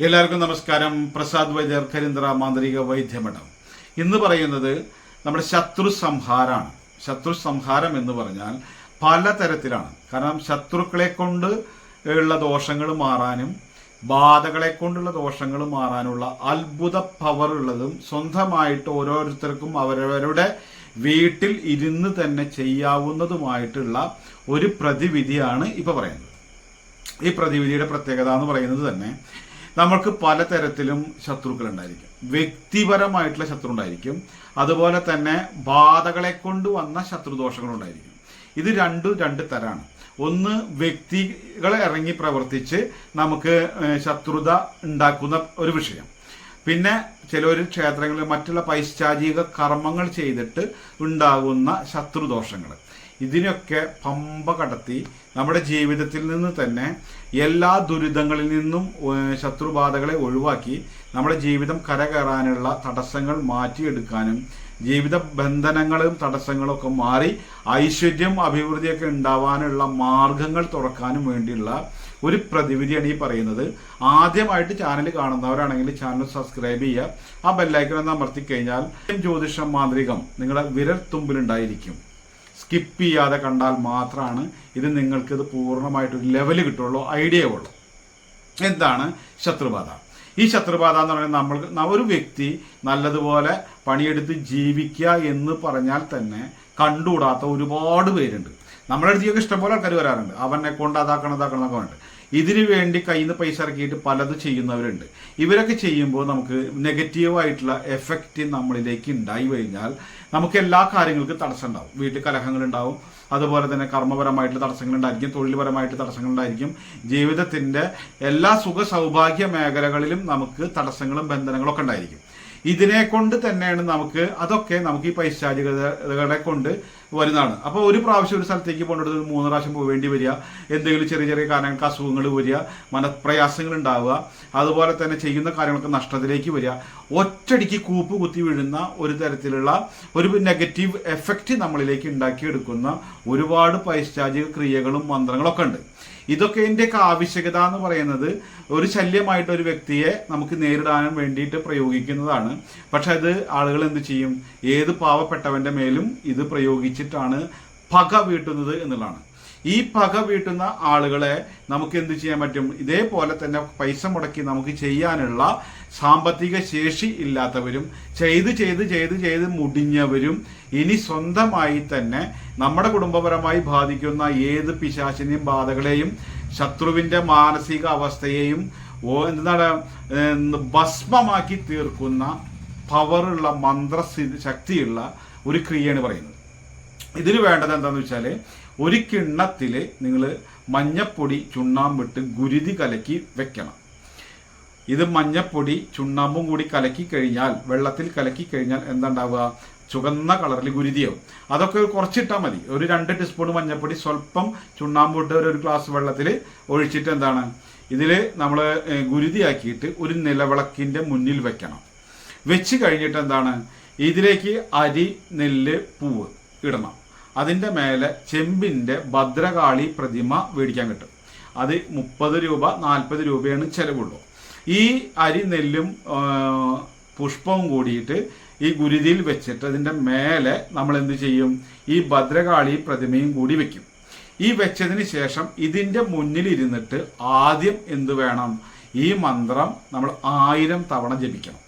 എല്ലാവർക്കും നമസ്കാരം. പ്രസാദ് വൈദ്യർ കരിന്ദ്ര മാന്ത്രിക വൈദ്യമഠം ഇന്ന് പറയുന്നത് നമ്മുടെ ശത്രു സംഹാരമാണ് ശത്രു സംഹാരം എന്ന് പറഞ്ഞാൽ പല തരത്തിലാണ് കാരണം ശത്രുക്കളെ കൊണ്ട് ഉള്ള ദോഷങ്ങൾ മാറാനും ബാധകളെ കൊണ്ടുള്ള ദോഷങ്ങൾ മാറാനുള്ള അത്ഭുത പവർ ഉള്ളതും സ്വന്തമായിട്ട് ഓരോരുത്തർക്കും അവരവരുടെ വീട്ടിൽ ഇരുന്ന് തന്നെ ചെയ്യാവുന്നതുമായിട്ടുള്ള ഒരു പ്രതിവിധിയാണ് ഇപ്പൊ പറയുന്നത്. ഈ പ്രതിവിധിയുടെ പ്രത്യേകത എന്ന് പറയുന്നത് തന്നെ നമ്മൾക്ക് പലതരത്തിലും ശത്രുക്കൾ ഉണ്ടായിരിക്കും. വ്യക്തിപരമായിട്ടുള്ള ശത്രു ഉണ്ടായിരിക്കും. അതുപോലെ തന്നെ ബാധകളെ കൊണ്ട് വന്ന ശത്രുദോഷങ്ങൾ ഉണ്ടായിരിക്കും. ഇത് രണ്ടും രണ്ട് തരാണ്. ഒന്ന് വ്യക്തികളെ ഇറങ്ങി പ്രവർത്തിച്ച് നമുക്ക് ശത്രുത ഉണ്ടാക്കുന്ന ഒരു വിഷയം. പിന്നെ ചിലർ ക്ഷേത്രങ്ങളിൽ മറ്റുള്ള പൈശാചിക കർമ്മങ്ങൾ ചെയ്തിട്ട് ഉണ്ടാകുന്ന ശത്രുദോഷങ്ങൾ ഇതിനൊക്കെ പമ്പ കടത്തി നമ്മുടെ ജീവിതത്തിൽ നിന്ന് തന്നെ എല്ലാ ദുരിതങ്ങളിൽ നിന്നും ശത്രുബാധകളെ ഒഴിവാക്കി നമ്മുടെ ജീവിതം കരകയറാനുള്ള തടസ്സങ്ങൾ മാറ്റിയെടുക്കാനും ജീവിത ബന്ധനങ്ങളും തടസ്സങ്ങളും ഒക്കെ മാറി ഐശ്വര്യം അഭിവൃദ്ധിയൊക്കെ ഉണ്ടാവാനുള്ള മാർഗങ്ങൾ തുറക്കാനും വേണ്ടിയുള്ള ഒരു പ്രതിവിധിയാണ് ഈ പറയുന്നത്. ആദ്യമായിട്ട് ചാനൽ കാണുന്നവരാണെങ്കിൽ ചാനൽ സബ്സ്ക്രൈബ് ചെയ്യുക. ആ ബെല്ലൈക്കൺ ഒന്ന് അമർത്തി കഴിഞ്ഞാൽ ജ്യോതിഷം മാന്ത്രികം നിങ്ങളുടെ വിരൽ തുമ്പിലുണ്ടായിരിക്കും. സ്കിപ്പ് ചെയ്യാതെ കണ്ടാൽ മാത്രമാണ് ഇത് നിങ്ങൾക്ക് ഇത് പൂർണമായിട്ട് ഒരു ലെവൽ കിട്ടുള്ളൂ ഐഡിയ ഉള്ളൂ. എന്താണ്? ശത്രുബാധ. ഈ ശത്രുബാധ എന്ന് പറയുന്നത് നമ്മൾ ഒരു വ്യക്തി നല്ലതുപോലെ പണിയെടുത്ത് ജീവിക്കുക എന്ന് പറഞ്ഞാൽ തന്നെ കണ്ടുകൂടാത്ത ഒരുപാട് പേരുണ്ട്. നമ്മുടെ അടുത്തേക്ക് ഇഷ്ടംപോലെ ആൾക്കാർ വരാറുണ്ട്. അവനെ കൊണ്ട് അതാക്കണം അതാക്കണം എന്നൊക്കെ ഉണ്ട് ഇതിനു വേണ്ടി കയ്യിൽ നിന്ന് പൈസ ഇറക്കിയിട്ട് പലതും ചെയ്യുന്നവരുണ്ട്. ഇവരൊക്കെ ചെയ്യുമ്പോൾ നമുക്ക് നെഗറ്റീവായിട്ടുള്ള എഫക്റ്റ് നമ്മളിലേക്ക് ഉണ്ടായി കഴിഞ്ഞാൽ നമുക്ക് എല്ലാ കാര്യങ്ങൾക്കും തടസ്സം ഉണ്ടാവും. വീട്ടിൽ കലഹങ്ങൾ ഉണ്ടാവും. അതുപോലെ തന്നെ കർമ്മപരമായിട്ടുള്ള തടസ്സങ്ങൾ ഉണ്ടായിരിക്കും തൊഴിൽപരമായിട്ട് തടസ്സങ്ങൾ ഉണ്ടായിരിക്കും. ജീവിതത്തിന്റെ എല്ലാ സുഖ സൗഭാഗ്യ മേഖലകളിലും നമുക്ക് തടസ്സങ്ങളും ബന്ധനങ്ങളും ഒക്കെ ഉണ്ടായിരിക്കും. ഇതിനെ കൊണ്ട് തന്നെയാണ് നമുക്ക് അതൊക്കെ നമുക്ക് ഈ പൈശാചികതകളെ കൊണ്ട് വരുന്നതാണ്. അപ്പോൾ ഒരു പ്രാവശ്യം ഒരു സ്ഥലത്തേക്ക് പോകേണ്ടത് മൂന്ന് പ്രാവശ്യം പോവേണ്ടി വരിക. എന്തെങ്കിലും ചെറിയ ചെറിയ കാരണങ്ങൾക്ക് അസുഖങ്ങൾ വരിക മനപ്രയാസങ്ങൾ ഉണ്ടാവുക. അതുപോലെ തന്നെ ചെയ്യുന്ന കാര്യങ്ങൾക്ക് നഷ്ടത്തിലേക്ക് വരിക. ഒറ്റടിക്ക് കൂപ്പ് കുത്തി വീഴുന്ന ഒരു തരത്തിലുള്ള ഒരു നെഗറ്റീവ് എഫക്റ്റ് നമ്മളിലേക്ക് ഉണ്ടാക്കിയെടുക്കുന്ന ഒരുപാട് പൈശാചിക ക്രിയകളും മന്ത്രങ്ങളൊക്കെ ഉണ്ട്. ഇതൊക്കെ ഇതിന്റെയൊക്കെ ആവശ്യകത എന്ന് പറയുന്നത് ഒരു ശല്യമായിട്ട് ഒരു വ്യക്തിയെ നമുക്ക് നേരിടാനും വേണ്ടിയിട്ട് പ്രയോഗിക്കുന്നതാണ്. പക്ഷെ അത് ആളുകൾ എന്ത് ചെയ്യും? ഏത് പാവപ്പെട്ടവന്റെ മേലും ഇത് പ്രയോഗിച്ചിട്ടാണ് പക വീട്ടുന്നത് എന്നുള്ളതാണ്. ഈ പക വീട്ടുന്ന ആളുകളെ നമുക്ക് എന്ത് ചെയ്യാൻ പറ്റും? ഇതേപോലെ തന്നെ പൈസ മുടക്കി നമുക്ക് ചെയ്യാനുള്ള സാമ്പത്തിക ശേഷി ഇല്ലാത്തവരും ചെയ്ത് ചെയ്ത് ചെയ്ത് ചെയ്ത് മുടിഞ്ഞവരും ഇനി സ്വന്തമായി തന്നെ നമ്മുടെ കുടുംബപരമായി ബാധിക്കുന്ന ഏത് പിശാചിനെയും ബാധകളെയും ശത്രുവിന്റെ മാനസിക അവസ്ഥയെയും എന്താണ് ഭസ്മമാക്കി തീർക്കുന്ന പവറുള്ള മന്ത്ര ശക്തിയുള്ള ഒരു ക്രിയയാണ് പറയുന്നത്. ഇതിന് വേണ്ടത് എന്താണെന്ന് വെച്ചാൽ ഒരു കിണ്ണത്തിൽ നിങ്ങൾ മഞ്ഞപ്പൊടി ചുണ്ണാമ്പിട്ട് ഗുരുതി കലക്കി വെക്കണം. ഇത് മഞ്ഞപ്പൊടി ചുണ്ണാമ്പും കൂടി കലക്കി കഴിഞ്ഞാൽ വെള്ളത്തിൽ കലക്കി കഴിഞ്ഞാൽ എന്താണ്ടാവുക? ചുവന്ന കളറിൽ ഗുരുതിയാവും. അതൊക്കെ കുറച്ചിട്ടാൽ മതി. ഒരു രണ്ട് ടീസ്പൂൺ മഞ്ഞപ്പൊടി സ്വല്പം ചുണ്ണാമ്പിട്ട് ഒരു ഗ്ലാസ് വെള്ളത്തിൽ ഒഴിച്ചിട്ട് എന്താണ്? ഇതിൽ നമ്മൾ ഗുരുതിയാക്കിയിട്ട് ഒരു നിലവിളക്കിന്റെ മുന്നിൽ വെക്കണം. വെച്ച് കഴിഞ്ഞിട്ട് എന്താണ്? ഇതിലേക്ക് അരി നെല്ല് പൂവ് ഇടണം. അതിന്റെ മേലെ ചെമ്പിന്റെ ഭദ്രകാളി പ്രതിമ മേടിക്കാൻ കിട്ടും. അത് മുപ്പത് രൂപ നാൽപ്പത് രൂപയാണ് ചെലവുള്ളൂ. ഈ അരി നെല്ലും പുഷ്പവും കൂടിയിട്ട് ഈ ഗുരുതിയിൽ വെച്ചിട്ട് അതിന്റെ മേലെ നമ്മൾ എന്ത് ചെയ്യും? ഈ ഭദ്രകാളി പ്രതിമയും കൂടി വെക്കും. ഈ വെച്ചതിന് ശേഷം ഇതിന്റെ മുന്നിൽ ഇരുന്നിട്ട് ആദ്യം എന്ത് വേണം? ഈ മന്ത്രം നമ്മൾ ആയിരം തവണ ജപിക്കണം.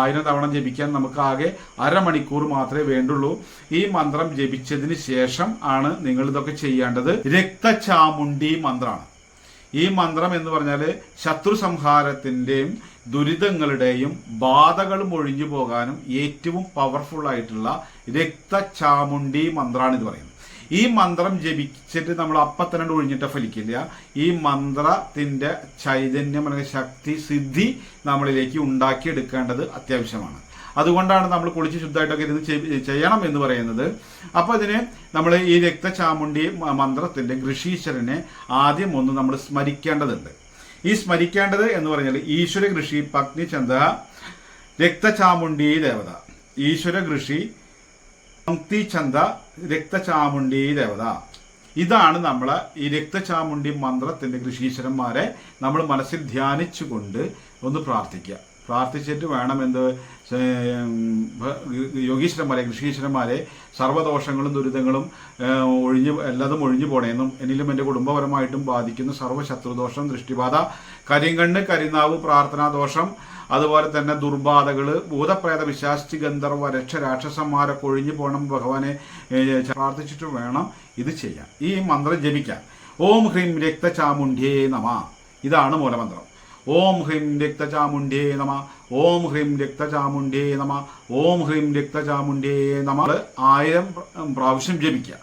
ആയിരം തവണ ജപിക്കാൻ നമുക്ക് ആകെ അരമണിക്കൂർ മാത്രമേ വേണ്ടുള്ളൂ. ഈ മന്ത്രം ജപിച്ചതിന് ശേഷം ആണ് നിങ്ങൾ ഇതൊക്കെ ചെയ്യേണ്ടത്. രക്തചാമുണ്ടി മന്ത്രമാണ് ഈ മന്ത്രം എന്ന് പറഞ്ഞാൽ ശത്രു സംഹാരത്തിന്റെയും ദുരിതങ്ങളുടെയും ബാധകളും ഒഴിഞ്ഞു പോകാനും ഏറ്റവും പവർഫുൾ ആയിട്ടുള്ള രക്തചാമുണ്ടി മന്ത്രമാണ് ഇത് പറയുന്നത്. ഈ മന്ത്രം ജപിച്ചിട്ട് നമ്മൾ അപ്പം ഒഴിഞ്ഞിട്ട് ഫലിക്കില്ല ഈ മന്ത്രത്തിന്റെ ചൈതന്യം അല്ലെങ്കിൽ ശക്തി സിദ്ധി നമ്മളിലേക്ക് ഉണ്ടാക്കിയെടുക്കേണ്ടത് അത്യാവശ്യമാണ്. അതുകൊണ്ടാണ് നമ്മൾ കുളിച്ച് ശുദ്ധമായിട്ടൊക്കെ ഇരുന്ന് ചെയ്യണം എന്ന് പറയുന്നത്. അപ്പോൾ ഇതിന് നമ്മൾ ഈ രക്തചാമുണ്ടി മന്ത്രത്തിന്റെ ഋഷീശ്വരനെ ആദ്യം ഒന്ന് നമ്മൾ സ്മരിക്കേണ്ടതുണ്ട്. ഈ സ്മരിക്കേണ്ടത് എന്ന് പറഞ്ഞാൽ ഈശ്വര ഋഷി പത്നി ചന്ദ രക്തചാമുണ്ടി ദേവത. ഈശ്വര ഋഷി ചന്ത രക്തചാമുണ്ടി ദേവത. ഇതാണ് നമ്മൾ ഈ രക്തചാമുണ്ടി മന്ത്രത്തിന്റെ ഋഷീശ്വരന്മാരെ നമ്മൾ മനസ്സിൽ ധ്യാനിച്ചുകൊണ്ട് ഒന്ന് പ്രാർത്ഥിക്കുക. പ്രാർത്ഥിച്ചിട്ട് വേണം എന്ത് യോഗീശ്വരന്മാരെ ഋഷീശ്വരന്മാരെ സർവദോഷങ്ങളും ദുരിതങ്ങളും ഒഴിഞ്ഞു എല്ലാതും ഒഴിഞ്ഞു പോണേന്നും എന്നിലും എന്റെ കുടുംബപരമായിട്ടും ബാധിക്കുന്ന സർവശത്രുദോഷം ദൃഷ്ടിബാധ കരിങ്കണ്ണ് കരിനാവ് പ്രാർത്ഥനാദോഷം അതുപോലെ തന്നെ ദുർബാധകൾ ഭൂതപ്രേത വിശാസ്തി ഗന്ധർവ രക്ഷ രാക്ഷസന്മാരെ ഒഴിഞ്ഞു പോകണം ഭഗവാനെ പ്രാർത്ഥിച്ചിട്ട് വേണം ഇത് ചെയ്യാൻ. ഈ മന്ത്രം ജപിക്കാൻ. ഓം ഹ്രീം രക്തചാമുണ്ഡ്യേ നമ. ഇതാണ് മൂലമന്ത്രം. ഓം ഹ്രീം രക്തചാമുണ്ഡ്യേ നമ. ഓം ഹ്രീം രക്തചാമുണ്ഡ്യേ നമ. ഓം ഹ്രീം രക്തചാമുണ്ഡ്യേ നമ. ആയിരം പ്ര- പ്രാവശ്യം ജപിക്കുക.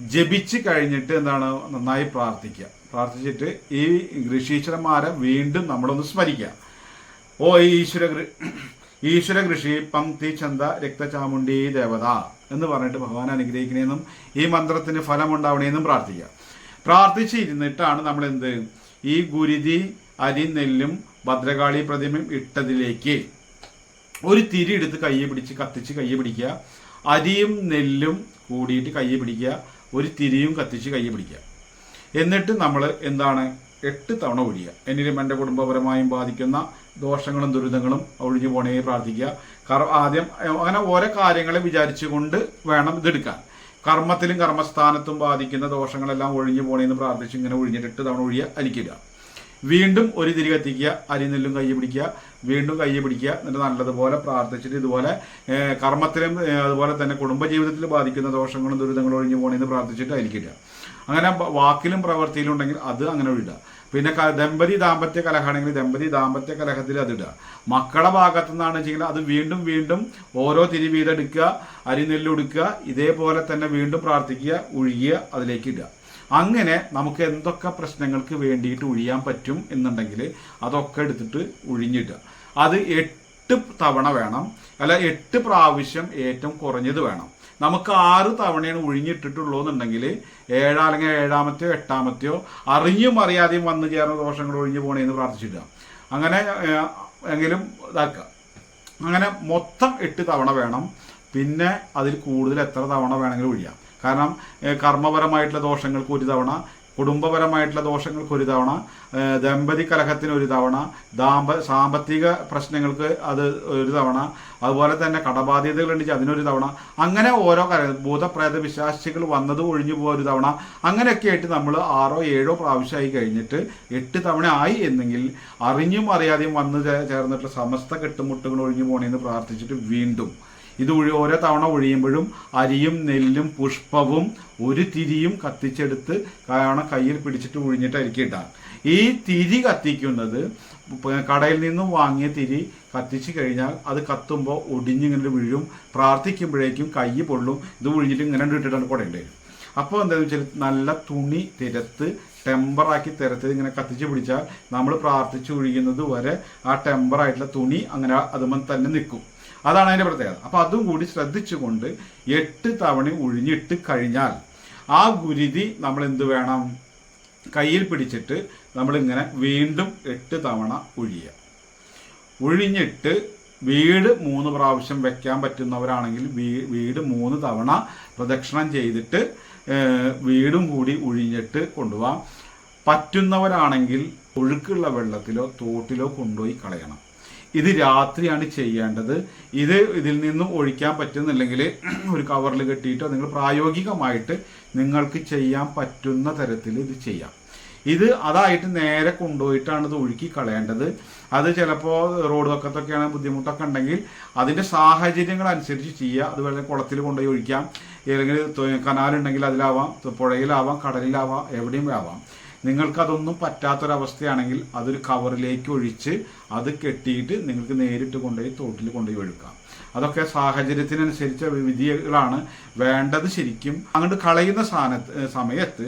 ജപിച്ച് കഴിഞ്ഞിട്ട് എന്താണ് നന്നായി പ്രാർത്ഥിക്കുക. പ്രാർത്ഥിച്ചിട്ട് ഈ ഋഷീശ്വരന്മാരെ വീണ്ടും നമ്മളൊന്ന് സ്മരിക്കുക. ഓ ഈശ്വര ഈശ്വര കൃഷി പങ്ക്തി ചന്ത രക്തചാമുണ്ടി ദേവത എന്ന് പറഞ്ഞിട്ട് ഭഗവാൻ അനുഗ്രഹിക്കണേന്നും ഈ മന്ത്രത്തിന് ഫലമുണ്ടാവണേന്നും പ്രാർത്ഥിക്കുക. പ്രാർത്ഥിച്ചിരുന്നിട്ടാണ് നമ്മൾ എന്ത് ഈ ഗുരുതി അരി നെല്ലും ഭദ്രകാളി പ്രതിമയും ഇട്ടതിലേക്ക് ഒരു തിരി എടുത്ത് കയ്യെ പിടിച്ച് കത്തിച്ച് കയ്യെ പിടിക്കുക. അരിയും നെല്ലും കൂടിയിട്ട് കയ്യെ പിടിക്കുക. ഒരു തിരിയും കത്തിച്ച് കയ്യെ പിടിക്കുക. എന്നിട്ട് നമ്മൾ എന്താണ്? എട്ട് തവണ ഒഴിയുക എന്നിലും എന്റെ കുടുംബപരമായും ബാധിക്കുന്ന ദോഷങ്ങളും ദുരിതങ്ങളും ഒഴിഞ്ഞു പോണേ പ്രാർത്ഥിക്കുക. ആദ്യം അങ്ങനെ ഓരോ കാര്യങ്ങളെ വിചാരിച്ചുകൊണ്ട് വേണം ഇതെടുക്കാൻ. കർമ്മത്തിലും കർമ്മസ്ഥാനത്തും ബാധിക്കുന്ന ദോഷങ്ങളെല്ലാം ഒഴിഞ്ഞു പോണേന്ന് പ്രാർത്ഥിച്ച് ഇങ്ങനെ ഒഴിഞ്ഞിട്ട് എട്ട് തവണ ഒഴിയുക അലിക്കുക വീണ്ടും ഒരു തിരി കത്തിക്കുക അരിനെല്ലും കയ്യെ പിടിക്കുക വീണ്ടും കയ്യെ പിടിക്കുക എന്നിട്ട് നല്ലതുപോലെ പ്രാർത്ഥിച്ചിട്ട് ഇതുപോലെ കർമ്മത്തിലും അതുപോലെ തന്നെ കുടുംബജീവിതത്തിൽ ബാധിക്കുന്ന ദോഷങ്ങളും ദുരിതങ്ങളും ഒഴിഞ്ഞു പോകണമെന്ന് പ്രാർത്ഥിച്ചിട്ട് അരിക്കിടുക അങ്ങനെ വാക്കിലും പ്രവൃത്തിയിലും ഉണ്ടെങ്കിൽ അത് അങ്ങനെ ഇടുക. പിന്നെ ദമ്പതി ദാമ്പത്യ കലഹമാണെങ്കിൽ ദമ്പതി ദാമ്പത്യ കലഹത്തിൽ അത് ഇടുക. മക്കളെ ഭാഗത്തു നിന്നാണ് വെച്ചെങ്കിൽ അത് വീണ്ടും വീണ്ടും ഓരോ തിരി വീതെടുക്കുക എടുക്കുക അരിനെല്ല് എടുക്കുക ഇതേപോലെ തന്നെ വീണ്ടും പ്രാർത്ഥിക്കുക ഒഴുകിയ അതിലേക്ക് ഇടുക. അങ്ങനെ നമുക്ക് എന്തൊക്കെ പ്രശ്നങ്ങൾക്ക് വേണ്ടിയിട്ട് ഒഴിയാൻ പറ്റും എന്നുണ്ടെങ്കിൽ അതൊക്കെ എടുത്തിട്ട് ഒഴിഞ്ഞിടുക അത് എട്ട് തവണ വേണം. അല്ല എട്ട് പ്രാവശ്യം ഏറ്റവും കുറഞ്ഞത് വേണം. നമുക്ക് ആറ് തവണയാണ് ഒഴിഞ്ഞിട്ടിട്ടുള്ളൂ എന്നുണ്ടെങ്കിൽ ഏഴാ അല്ലെങ്കിൽ ഏഴാമത്തെയോ എട്ടാമത്തെയോ അറിഞ്ഞും അറിയാതെയും വന്നു ചേർന്ന ദോഷങ്ങൾ ഒഴിഞ്ഞു പോകണേന്ന് പ്രാർത്ഥിച്ചില്ല അങ്ങനെ എങ്കിലും ഇതാക്കുക. അങ്ങനെ മൊത്തം എട്ട് തവണ വേണം. പിന്നെ അതിൽ കൂടുതൽ എത്ര തവണ വേണമെങ്കിലും ഒഴിയാം. കാരണം കർമ്മപരമായിട്ടുള്ള ദോഷങ്ങൾക്ക് ഒരു തവണ കുടുംബപരമായിട്ടുള്ള ദോഷങ്ങൾക്ക് ഒരു തവണ ദമ്പതി കലഹത്തിന് ഒരു തവണ ദാമ്പ സാമ്പത്തിക പ്രശ്നങ്ങൾക്ക് അത് ഒരു തവണ അതുപോലെ തന്നെ കടബാധ്യതകളുണ്ടെങ്കിൽ അതിനൊരു തവണ. അങ്ങനെ ഓരോ കാര്യം ഭൂതപ്രേത വിശ്വാസികൾ വന്നത് ഒഴിഞ്ഞു പോകുക ഒരു തവണ. അങ്ങനെയൊക്കെ ആയിട്ട് നമ്മൾ ആറോ ഏഴോ പ്രാവശ്യമായി കഴിഞ്ഞിട്ട് എട്ട് തവണ ആയി എന്നെങ്കിൽ അറിഞ്ഞും അറിയാതെയും വന്ന് ചേർന്നിട്ടുള്ള സമസ്ത കെട്ടുമുട്ടുകൾ ഒഴിഞ്ഞു പോകണമെന്ന് പ്രാർത്ഥിച്ചിട്ട് വീണ്ടും ഇത് ഒഴി ഓരോ തവണ ഒഴിയുമ്പോഴും അരിയും നെല്ലും പുഷ്പവും ഒരു തിരിയും കത്തിച്ചെടുത്ത് കാണ കയ്യിൽ പിടിച്ചിട്ട് ഒഴിഞ്ഞിട്ടായിരിക്കും ഇട്ടാൽ ഈ തിരി കത്തിക്കുന്നത് കടയിൽ നിന്നും വാങ്ങിയ തിരി കത്തിച്ചു കഴിഞ്ഞാൽ അത് കത്തുമ്പോൾ ഒടിഞ്ഞിങ്ങനെ വീഴും. പ്രാർത്ഥിക്കുമ്പോഴേക്കും കൈ പൊള്ളും. ഇത് ഒഴിഞ്ഞിട്ട് ഇങ്ങനെ ഇട്ടിട്ടാണ് കൊടേണ്ടത് അപ്പോൾ എന്താണെന്ന് വെച്ചാൽ നല്ല തുണി തിരത്ത് ടെമ്പറാക്കി തിരത്ത് ഇങ്ങനെ കത്തിച്ച് പിടിച്ചാൽ നമ്മൾ പ്രാർത്ഥിച്ചു ഒഴിയുന്നത് വരെ ആ ടെമ്പറായിട്ടുള്ള തുണി അങ്ങനെ അതുമ്പോൾ തന്നെ നിൽക്കും. അതാണ് അതിന്റെ പ്രത്യേകത. അപ്പോൾ അതും കൂടി ശ്രദ്ധിച്ചുകൊണ്ട് എട്ട് തവണ ഉഴിഞ്ഞിട്ട് കഴിഞ്ഞാൽ ആ ഗുരുതി നമ്മൾ എന്ത് വേണം? കയ്യിൽ പിടിച്ചിട്ട് നമ്മളിങ്ങനെ വീണ്ടും എട്ട് തവണ ഒഴിയുക ഉഴിഞ്ഞിട്ട് വീട് മൂന്ന് പ്രാവശ്യം വെക്കാൻ പറ്റുന്നവരാണെങ്കിൽ വീട് മൂന്ന് തവണ പ്രദക്ഷിണം ചെയ്തിട്ട് വീടും കൂടി ഉഴിഞ്ഞിട്ട് കൊണ്ടുപോകാം പറ്റുന്നവരാണെങ്കിൽ ഒഴുക്കുള്ള വെള്ളത്തിലോ തോട്ടിലോ കൊണ്ടുപോയി കളയണം. ഇത് രാത്രിയാണ് ചെയ്യേണ്ടത്. ഇത് ഇതിൽ നിന്നും ഒഴിക്കാൻ പറ്റുന്നില്ലെങ്കിൽ ഒരു കവറിൽ കെട്ടിയിട്ടോ നിങ്ങൾ പ്രായോഗികമായിട്ട് നിങ്ങൾക്ക് ചെയ്യാൻ പറ്റുന്ന തരത്തിൽ ഇത് ചെയ്യാം. ഇത് അതായിട്ട് നേരെ കൊണ്ടുപോയിട്ടാണ് ഇത് ഒഴുക്കി കളയേണ്ടത്. അത് ചിലപ്പോൾ റോഡ് വക്കത്തൊക്കെയാണ് ബുദ്ധിമുട്ടൊക്കെ ഉണ്ടെങ്കിൽ അതിന്റെ സാഹചര്യങ്ങൾ അനുസരിച്ച് ചെയ്യുക അത് വെള്ളം കുളത്തിൽ കൊണ്ടുപോയി ഒഴിക്കാം. അല്ലെങ്കിൽ കനാലുണ്ടെങ്കിൽ അതിലാവാം പുഴയിലാവാം കടലിലാവാം എവിടെയും ആവാം. നിങ്ങൾക്കതൊന്നും പറ്റാത്തൊരവസ്ഥയാണെങ്കിൽ അതൊരു കവറിലേക്ക് ഒഴിച്ച് അത് കെട്ടിയിട്ട് നിങ്ങൾക്ക് നേരിട്ട് കൊണ്ടുപോയി തോട്ടിൽ കൊണ്ടുപോയി ഒഴുക്കാം. അതൊക്കെ സാഹചര്യത്തിനനുസരിച്ച വിധികളാണ്. വേണ്ടത് ശരിക്കും അങ്ങോട്ട് കളയുന്ന സാന സമയത്ത്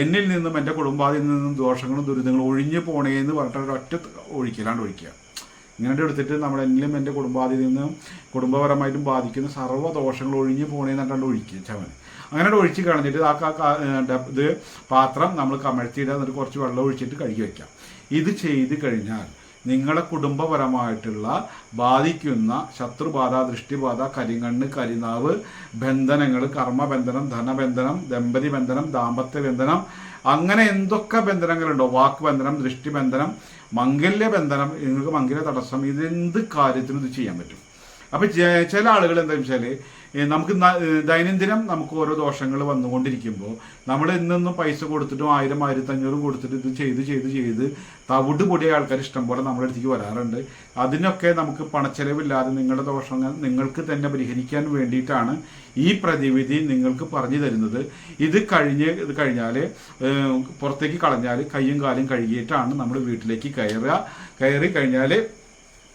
എന്നിൽ നിന്നും എന്റെ കുടുംബാതിൽ നിന്നും ദോഷങ്ങളും ദുരിതങ്ങളും ഒഴിഞ്ഞു പോണേ എന്ന് പറഞ്ഞിട്ട് ഒറ്റ ഒഴിക്കലാണ്ട് ഒഴിക്കുക. ഇങ്ങനെ എടുത്തിട്ട് നമ്മൾ എന്നിലും എന്റെ കുടുംബാതിൽ നിന്നും കുടുംബപരമായിട്ടും ബാധിക്കുന്ന സർവ ദോഷങ്ങൾ ഒഴിഞ്ഞു പോണേന്ന് എന്നിട്ടാണ്ട് ഒഴിക്കുക ചവൻ അങ്ങനെ ഒഴിച്ച് കളഞ്ഞിട്ട് ആ ഇത് പാത്രം നമ്മൾ കമഴ്ത്തിയിട്ട് എന്നിട്ട് കുറച്ച് വെള്ളം ഒഴിച്ചിട്ട് കഴുകി വെക്കാം. ഇത് ചെയ്ത് കഴിഞ്ഞാൽ നിങ്ങളെ കുടുംബപരമായിട്ടുള്ള ബാധിക്കുന്ന ശത്രുബാധ ദൃഷ്ടിബാധ കരിങ്കണ്ണ് കരിനാവ് ബന്ധനങ്ങൾ കർമ്മബന്ധനം ധനബന്ധനം ദമ്പതി ബന്ധനം ദാമ്പത്യ ബന്ധനം അങ്ങനെ എന്തൊക്കെ ബന്ധനങ്ങളുണ്ടോ വാക്ക് ബന്ധനം ദൃഷ്ടിബന്ധനം മംഗല്യ ബന്ധനം നിങ്ങൾക്ക് മംഗല്യ തടസ്സം ഇതെന്ത് കാര്യത്തിനും ഇത് ചെയ്യാൻ പറ്റും. അപ്പൊ ചില ആളുകൾ എന്താ വെച്ചാൽ നമുക്ക് ദൈനംദിനം നമുക്ക് ഓരോ ദോഷങ്ങൾ വന്നുകൊണ്ടിരിക്കുമ്പോൾ നമ്മൾ ഇന്നൊന്നും പൈസ കൊടുത്തിട്ടും ആയിരം ആയിരത്തി അഞ്ഞൂറ് കൊടുത്തിട്ട് ഇത് ചെയ്ത് ചെയ്ത് ചെയ്ത് തവിട് പൊടിയ ആൾക്കാർ ഇഷ്ടം പോലെ നമ്മുടെ അടുത്തേക്ക് വരാറുണ്ട്. അതിനൊക്കെ നമുക്ക് പണച്ചെലവില്ലാതെ നിങ്ങളുടെ ദോഷങ്ങൾ നിങ്ങൾക്ക് തന്നെ പരിഹരിക്കാൻ വേണ്ടിയിട്ടാണ് ഈ പ്രതിവിധി നിങ്ങൾക്ക് പറഞ്ഞു തരുന്നത്. ഇത് കഴിഞ്ഞ് ഇത് കഴിഞ്ഞാൽ പുറത്തേക്ക് കളഞ്ഞാൽ കയ്യും കാലും കഴുകിയിട്ടാണ് നമ്മൾ വീട്ടിലേക്ക് കയറുക. കയറി കഴിഞ്ഞാൽ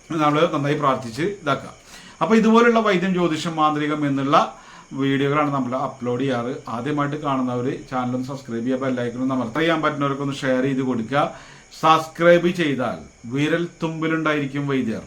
നമ്മൾ നന്നായി പ്രാർത്ഥിച്ച് ഇതാക്കുക. അപ്പോൾ ഇതുപോലുള്ള വൈദ്യം ജ്യോതിഷം മാന്ത്രികം എന്നുള്ള വീഡിയോകളാണ് നമ്മൾ അപ്ലോഡ് ചെയ്യാറ്. ആദ്യമായിട്ട് കാണുന്നവർ ചാനലും സബ്സ്ക്രൈബ് ചെയ്യുക ബെല്ലൈക്കനും നമ്മൾ ചെയ്യാൻ പറ്റുന്നവർക്കൊന്ന് ഷെയർ ചെയ്ത് കൊടുക്കുക. സബ്സ്ക്രൈബ് ചെയ്താൽ വിരൽ തുമ്പിലുണ്ടായിരിക്കും വൈദ്യർ.